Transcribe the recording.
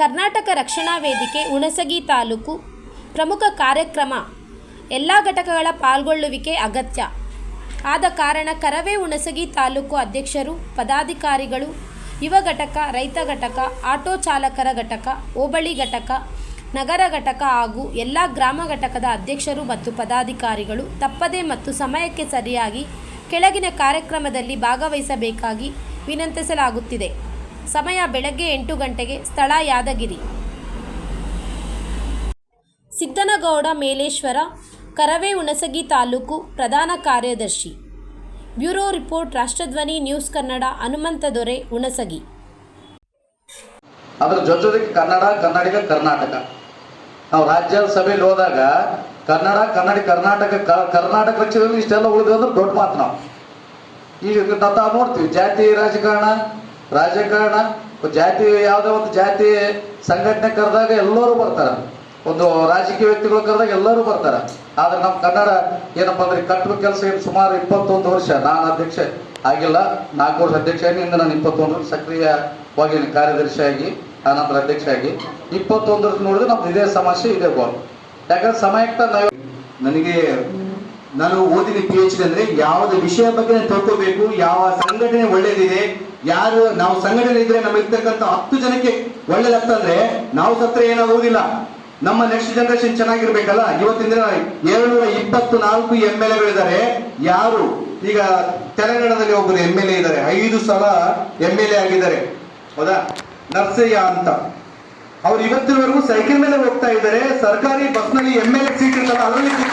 ಕರ್ನಾಟಕ ರಕ್ಷಣಾ ವೇದಿಕೆ, ಹುಣಸಗಿ ತಾಲೂಕು ಪ್ರಮುಖ ಕಾರ್ಯಕ್ರಮ. ಎಲ್ಲ ಘಟಕಗಳ ಪಾಲ್ಗೊಳ್ಳುವಿಕೆ ಅಗತ್ಯ. ಆದ ಕಾರಣ ಕರವೇ ಹುಣಸಗಿ ತಾಲೂಕು ಅಧ್ಯಕ್ಷರು, ಪದಾಧಿಕಾರಿಗಳು, ಯುವ ಘಟಕ, ರೈತ ಘಟಕ, ಆಟೋ ಚಾಲಕರ ಘಟಕ, ಹೋಬಳಿ ಘಟಕ, ನಗರ ಘಟಕ ಹಾಗೂ ಎಲ್ಲ ಗ್ರಾಮ ಘಟಕದ ಅಧ್ಯಕ್ಷರು ಮತ್ತು ಪದಾಧಿಕಾರಿಗಳು ತಪ್ಪದೆ ಮತ್ತು ಸಮಯಕ್ಕೆ ಸರಿಯಾಗಿ ಕೆಳಗಿನ ಕಾರ್ಯಕ್ರಮದಲ್ಲಿ ಭಾಗವಹಿಸಬೇಕಾಗಿ ವಿನಂತಿಸಲಾಗುತ್ತಿದೆ. ಸಮಯ ಬೆಳಗ್ಗೆ ಎಂಟು ಗಂಟೆಗೆ ಸ್ಥಳ ಯಾದಗಿರಿ. ಸಿದ್ದನಗೌಡ ಮೇಲೇಶ್ವರ, ಕರವೇ ಹುಣಸಗಿ ತಾಲೂಕು ಪ್ರಧಾನ ಕಾರ್ಯದರ್ಶಿ. Bureau report, Rashtradhwani, news Kannada, Hanumantha Dore, Hunasagi. ಅದರ ಜೊತೆ ಜೊತೆಗೆ ಕನ್ನಡ, ಕನ್ನಡಿಗ, ಕರ್ನಾಟಕ. ನಾವು ರಾಜ್ಯಸಭೆಯಲ್ಲಿ ಹೋದಾಗ ಕನ್ನಡ, ಕನ್ನಡಿ, ಕರ್ನಾಟಕ ಕರ್ನಾಟಕ ಇಷ್ಟೆಲ್ಲ ಉಳಿದ್ರೆ ದೊಡ್ಡ ಮಾತು ನಾವು. ಈಗ ನೋಡ್ತೀವಿ, ಜಾತಿ, ರಾಜಕಾರಣ ರಾಜಕಾರಣ ಜಾತಿ, ಯಾವುದೇ ಒಂದು ಜಾತಿ ಸಂಘಟನೆ ಕರೆದಾಗ ಎಲ್ಲರೂ ಬರ್ತಾರೆ. ಒಂದು ರಾಜಕೀಯ ವ್ಯಕ್ತಿಗಳು ಕರೆದಾಗ ಎಲ್ಲರೂ ಬರ್ತಾರೆ. ಆದ್ರೆ ನಮ್ಮ ಕನ್ನಡ ಏನಪ್ಪಾ ಅಂದ್ರೆ ಕಟ್ಟುವ ಕೆಲಸ ಏನು ಸುಮಾರು ಇಪ್ಪತ್ತೊಂದು ವರ್ಷ ನಾನು ಅಧ್ಯಕ್ಷ ಆಗಿಲ್ಲ. ನಾಲ್ಕು ವರ್ಷ ಅಧ್ಯಕ್ಷ ಆಗಿ ಇಂದ ನಾನು ಇಪ್ಪತ್ತೊಂದು ವರ್ಷ ಸಕ್ರಿಯವಾಗಿ ಕಾರ್ಯದರ್ಶಿಯಾಗಿ ಆನಂತರ ಅಧ್ಯಕ್ಷ ಆಗಿ. ಇಪ್ಪತ್ತೊಂದು ವರ್ಷ ನೋಡಿದ್ರೆ ನಮ್ದು ಇದೇ ಸಮಸ್ಯೆ, ಇದೇ ಬಾಲ್ ಯಾಕಂದ್ರೆ ಸಮಯಕ್ಕೆ ನನಗೆ ನಾನು ಓದಿದ ಪಿ ಎಚ್ ಅಂದ್ರೆ ಯಾವ್ದು ವಿಷಯ ಬಗ್ಗೆ ನಾನು ತಿಳ್ಕೋಬೇಕು, ಯಾವ ಸಂಘಟನೆ ಒಳ್ಳೇದಿದೆ, ಯಾರು ನಾವು ಸಂಘಟನೆ ಇದ್ರೆ ನಮಗೆ ಇರ್ತಕ್ಕಂಥ ಹತ್ತು ಜನಕ್ಕೆ ಒಳ್ಳೇದಾಗ್ತಂದ್ರೆ ನಾವು ಸತ್ರ ಏನಾಗುವುದಿಲ್ಲ ನಮ್ಮ ನೆಕ್ಸ್ಟ್ ಜನರೇಷನ್ ಚೆನ್ನಾಗಿರ್ಬೇಕಲ್ಲ? ಇವತ್ತಿನ ದಿನ ಏಳ್ನೂರ ಇಪ್ಪತ್ತು ನಾಲ್ಕು ಎಂ ಎಲ್ ಎಗಳಿದ್ದಾರೆ ಯಾರು? ಈಗ ತೆಲಂಗಾಣದಲ್ಲಿ ಒಬ್ಬರು ಎಂ ಎಲ್ ಎ ಇದ್ದಾರೆ. ಐದು ಸಲ ಎಂ ಎಲ್ ಎ ಆಗಿದ್ದಾರೆ. ಹೌದಾ? ನರ್ಸಯ್ಯ ಅಂತ. ಅವ್ರು ಇವತ್ತಿನವರೆಗೂ ಸೈಕಲ್ ಮೇಲೆ ಹೋಗ್ತಾ ಇದ್ದಾರೆ. ಸರ್ಕಾರಿ ಬಸ್ನಲ್ಲಿ ಎಂ ಎಲ್ ಎ ಸೀಟ್ ಇರ್ತಲ್ಲ, ಅದರಲ್ಲಿ